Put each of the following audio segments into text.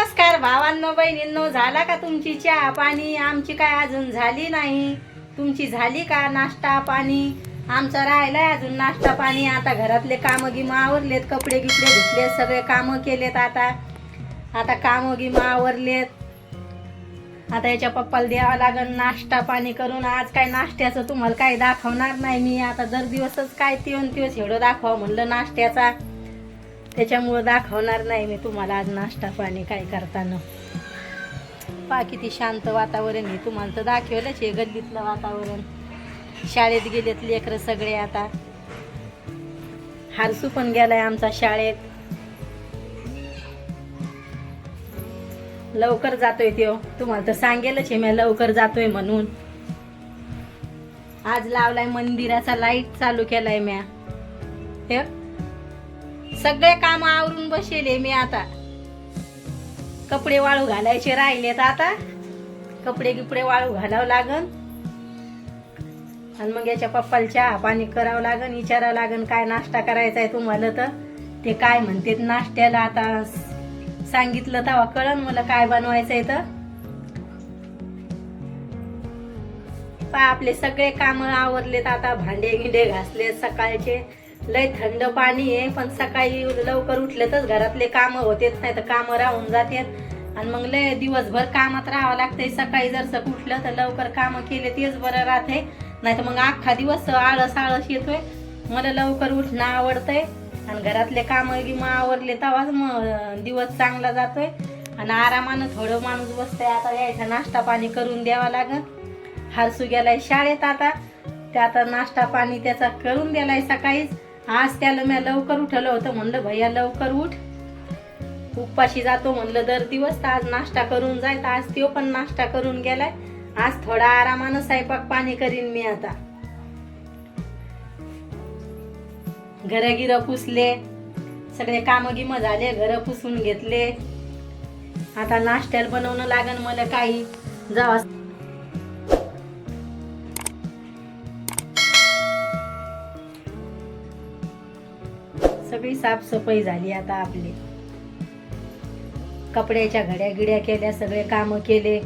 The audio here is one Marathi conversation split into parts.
नमस्कार भावांनो बहिणींनो झाला का तुमची चहा पाणी? आमची काय अजून झाली नाही. तुमची झाली का नाश्ता पाणी? आमचा राहिलाय अजून नाश्ता पाणी. आता घरातले कामं गिमं आवरलेत कपडे गिपडे धुतले सगळे कामं केलेत आता. आता कामं गिमं आवरलेत. आता याच्या पप्पाला द्यावं लागेल नाश्ता पाणी करून. आज काय नाश्त्याचं तुम्हाला काय दाखवणार नाही मी. आता दर दिवसच काय तीन दिवस एवढं दाखवा म्हणलं नाश्त्याचा. त्याच्यामुळं दाखवणार नाही मी तुम्हाला आज नाश्ता पाणी काय करताना. पा किती शांत वातावरण आहे. तुम्हाला तर दाखवलंच आहे गल्लीतलं वातावरण. शाळेत गेलेत लेकरं सगळे आता. हारसू पण गेलाय आमचा शाळेत. लवकर जातोय त्यो. तुम्हाला तर सांगेलच आहे मी लवकर जातोय म्हणून. आज लावलाय मंदिराचा लाइट चालू केलाय म्या. हे? सगळे काम आवरून बसेले मी आता. कपडे वाळू घालायचे राहिलेत आता. कपडे गिपडे वाळू घालावं लागन. आणि मग याच्या पप्पाला चहा पाणी करावं लागन विचारावं लागन काय नाश्ता करायचा आहे तुम्हाला तर? ते काय म्हणते नाश्त्याला आता? सांगितलं तेव्हा कळन मला काय बनवायचं आहे तर. पहा, आपले सगळे काम आवरलेत आता भांडे गिंडे घासलेत सकाळचे. लय थंड पाणी आहे पण सकाळी लवकर उठलेतच घरातले काम होतेच नाही तर कामं राहून जातात आणि मग लय दिवसभर कामात राहावं लागतंय सकाळी जर सक उठलं तर लवकर कामं केले तेच बरं राहते नाही तर मग अख्खा दिवस आळस आळस येतोय. मला लवकर उठणं आवडतंय. आणि घरातले कामं गिमं आवरले तेव्हाच मग दिवस चांगला जातोय. आणि आरामानं थोडं माणूस बसतंय आता यायचा नाश्ता पाणी करून द्यावा लागत हारसू गेलाय शाळेत आता. त्या आता नाश्ता पाणी त्याचा करून दिलाय सकाळीच. आज त्याला मी लवकर उठवलं होतं म्हणलं भैया लवकर उठ. उपाशी जातो म्हणलं दर दिवस तर आज नाश्ता करून जाय तर आज तो पण नाश्ता करून गेलाय. आज थोडा आरामानं स्वयंपाक पाणी करीन मी आता. घर गिर पुसले सगळे काम गिम झाले घर पुसून घेतले. आता नाश्त्याला बनवणं लागन मला काही. जावा. सगळी साफसफाई झाली आता आपली. कपड्याच्या घड्या गिड्या केल्या सगळे काम केले.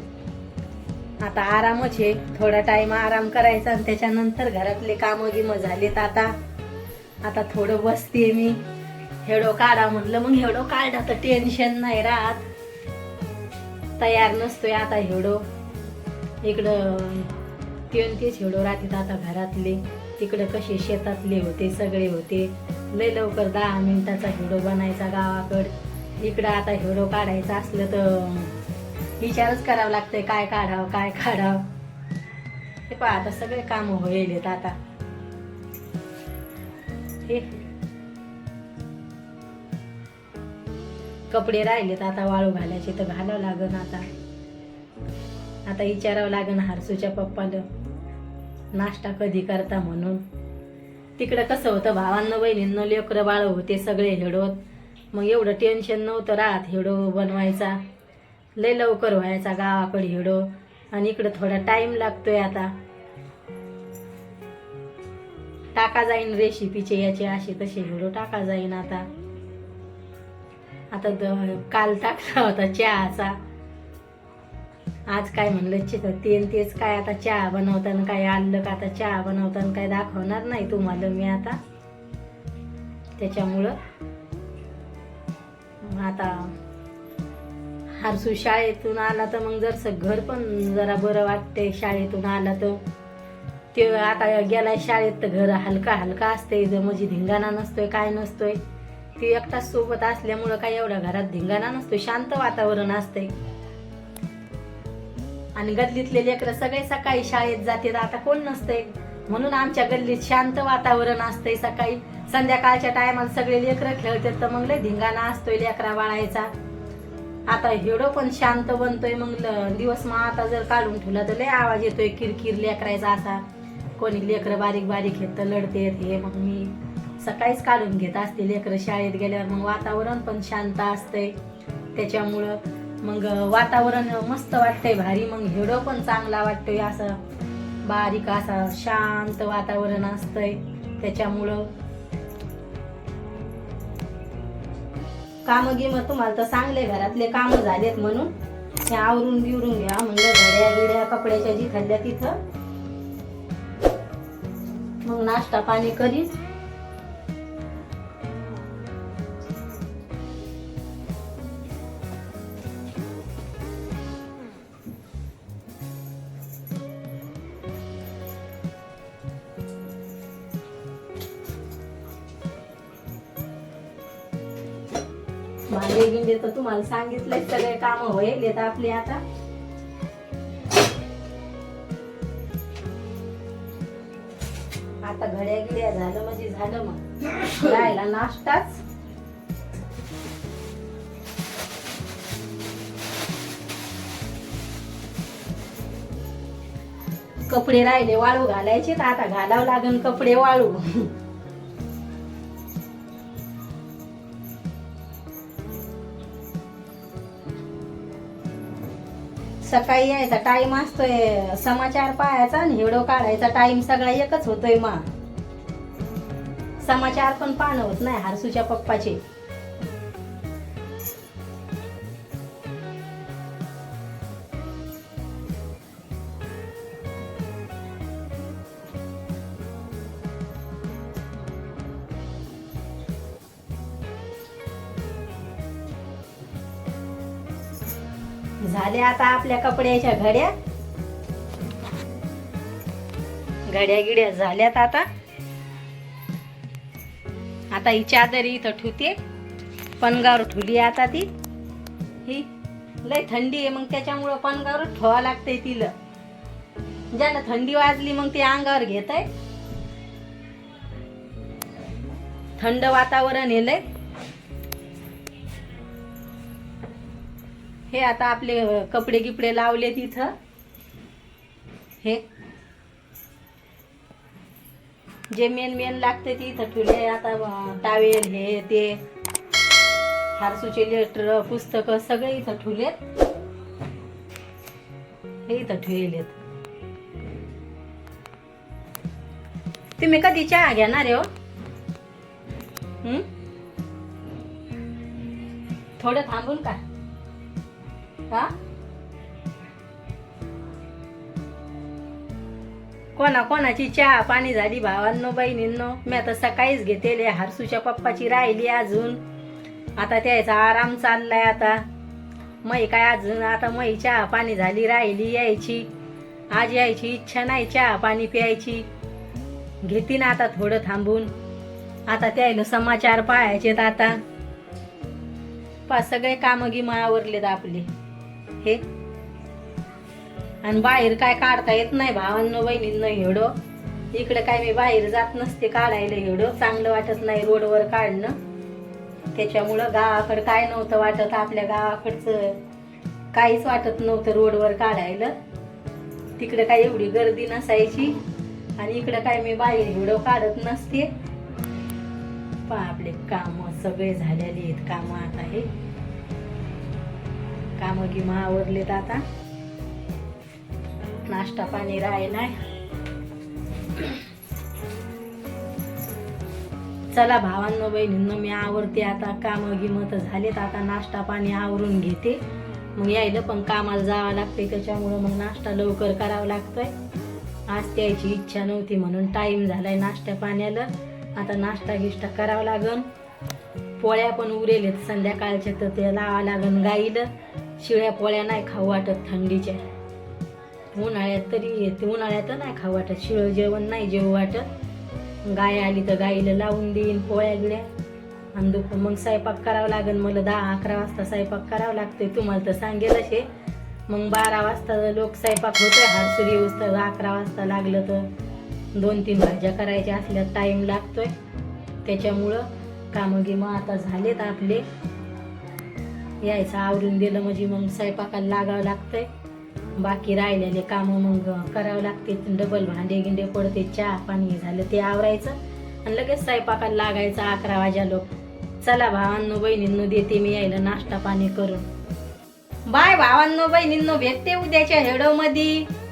आता आरामच आहे. थोडा टाइम आराम करायचा आणि त्याच्यानंतर घरातले कामं गिमं झालेत आता. आता थोडं बसते मी. हेडो काढा म्हणलं मग हेडो काढा तर टेन्शन नाही राहत. तयार नसतोय आता हेडो. इकडं तेन तेच हेडो राहतात आता घरातले. तिकडं कसे शेतातले होते सगळे होते. लय लवकर दहा मिनिटाचा हिडो बनायचा गावाकड. इकडं आता हिडो काढायचा असलं तर विचारच करावं लागतंय काय काढावं काय काढावं. हे पहा आता सगळे काम होईल आता. हे. कपडे राहिलेत आता वाळू घालायचे तर घालावं लागन आता. आता विचारावं लागन हारसूच्या पप्पाला नाश्ता कधी करता म्हणून. तिकडं कसं होतं भावांना बहिणींना लेकरं बाळ होते सगळे हेडोत. मग एवढं टेन्शन नव्हतं राहत हेडो बनवायचा. लय लवकर व्हायचा गावाकडे हेडो. आणि इकडं थोडा टाईम लागतोय आता. टाका जाईन रेसिपीचे याचे असे तसे हेडो टाका जाईन आता. आता द- काल टाकला होता चहाचा. आज काय म्हणलं चित तेन तेच काय आता चहा बनवताना काय आणलं का आता चहा बनवताना काय दाखवणार नाही तुम्हाला मी आता. त्याच्यामुळं आता हरसू शाळेतून आला तर मग जरसं घर पण जरा बरं वाटतंय शाळेतून आला तर. ते आता गेलाय शाळेत तर घर हलका हलका असते म्हणजे धिंगाणा नसतोय काय नसतोय. ती एकटाच सोबत असल्यामुळं काय एवढ्या घरात धिंगाणा नसतोय शांत वातावरण असतंय. आणि गल्लीतले लेकरं सगळे सकाळी शाळेत जातात. आता कोण नसतंय? म्हणून आमच्या गल्लीत शांत वातावरण असतंय सकाळी. संध्याकाळच्या टायमाला सगळे लेकरं खेळतात तर मग लय धिंगाणा असतोय लेकरा बाळायचा. आता हेडो पण शांत बनतोय मग ल- दिवस मग आता जर काढून ठेवला तर लय आवाज येतोय किरकिर लेकरायचा असा. कोणी लेकरं बारीक बारीक घेत लढते हे मग मी सकाळीच काढून घेत असते लेकरं शाळेत गेल्यावर. मग वातावरण पण शांत असतंय. त्याच्यामुळं मग वातावरण मस्त वाटतंय भारी. मग हेडो पण चांगला वाटतोय असं. बारीक असा शांत वातावरण असतंय. त्याच्यामुळं कामं गिम तुम्हाला तर सांगले घरातले कामं झालेत म्हणून. हे आवरून बिवरून घ्या म्हणलं घड्या गिड्या कपड्याच्या जी खाल्ल्या तिथं. मग नाश्ता पाणी करीन. भांडे गिंडे तर तुम्हाला सांगितलंय सगळे काम होईल येत आपली आता. आता घड्या गिड्या झालं म्हणजे झालं मग. राहिला नाश्ताच. कपडे राहिले वाळू घालायचे तर आता घालावं लागेल कपडे वाळू. सकाळी यायचा टाइम असतोय समाचार पाहायचा आणि हिवडो काढायचा. टाइम सगळा एकच होतोय मा समाचार पण पाहणं होत नाही हरसूच्या पप्पाचे. झाल्या आता आपल्या कपड्याच्या घड्या. घड्या गिड्या झाल्यात आता. आता ही चादर इथं ठेवते. पणगावर ठुली आता ती. ही लय थंडी आहे मग त्याच्यामुळं पणगावर ठेवा लागते तिला. ज्याला थंडी वाजली मग ते अंगावर घेत आहे थंड वातावरण येलंय हे आता आपले कपडे गिपडे लावले तिथं. हे. जे मेन मेन लागते ते इथं ठेवले. आता टावेल हे ते. हारसूचे लेटर पुस्तकं सगळे इथं ठेवलेत. हे इथं ठेवलेत. तुम्ही कधी चहा घेणार हो? थोडं थांबून का? हा? कोणा कोणाची चहा पाणी झाली भावांनो बहिणींनो? मी आता सकाळीच घेतेले हरसूच्या पप्पाची राहिली अजून. आता त्याचा आराम चाललाय आता. मै काय अजून? आता मै चहा पाणी झाली राहिली यायची. आज यायची इच्छा नाही चहा पाणी प्यायची. घेते ना आता थोडं थांबून. आता त्याला समाचार पाहायचेत आता. पा सगळे कामं गिमं आवरलेत आपले. हे आणि बाहेर काय काढता येत नाही भावांनो बहिणींना एवढं. इकडे काय मी बाहेर जात नसते काढायला एवढं. चांगलं वाटत नाही रोडवर काढणं. त्याच्यामुळं गावाकडं काय नव्हतं वाटत आपल्या गावाकडचं काहीच वाटत नव्हतं रोडवर काढायला. तिकडे काय एवढी गर्दी नसायची. आणि इकडे काय मी बाहेर एवढं काढत नसते. पहा आपले काम सगळे झालेले आहेत काम आता हे. काम गिम आवरलेत आता नाश्ता पाणी राहिलाय चला भावांनो बहिणींनो मी आवरते आता. कामं गिम तर झालेत. आता नाश्ता पाणी आवरून घेते. मग यायला पण कामाला जावं लागते त्याच्यामुळं मग नाश्ता लवकर करावा लागतोय. आज त्याची इच्छा नव्हती म्हणून टाईम झालाय नाश्ता पाण्याला. आता नाश्ता गिष्टा करावा लागन. पोळ्या पण उरेलेत. संध्याकाळच्या तर ते लावा लागन गाईला. शिळ्या पोळ्या नाही खाऊ वाटत थंडीच्या. उन्हाळ्यात तरी येते उन्हाळ्यात नाही खाऊ वाटत. शिळं जेवण नाही जेवू वाटत. गाय आली तर गाईला लावून देईन पोळ्या गिळ्या आणि दुप मग स्वयंपाक करावं लागेल. मला दहा अकरा वाजता स्वयंपाक करावं लागतोय. तुम्हाला तर सांगेलच हे मग बारा वाजता लोक स्वयंपाक होतोय हारसुरी येऊस तर अकरा वाजता लागलं तर दोन तीन भाज्या करायच्या असल्या टाईम लागतोय. त्याच्यामुळं कामं गिमं आता झालेत आपले. यायचं आवरून दिलं म्हणजे मग स्वयंपाकाला लागावं लागतंय. बाकी राहिलेले कामं मग करावं लागते. डबल भांडे गिंडे पडते चहा पाणी झालं ते आवरायचं. आणि लगेच स्वयंपाकाला लागायचं अकरा वाजा लोक चला भावांनो बहिणींनो देते मी यायला नाश्ता पाणी करून. बाय भावांनो बहिणींनो भेटते उद्याच्या हेडोमध्ये.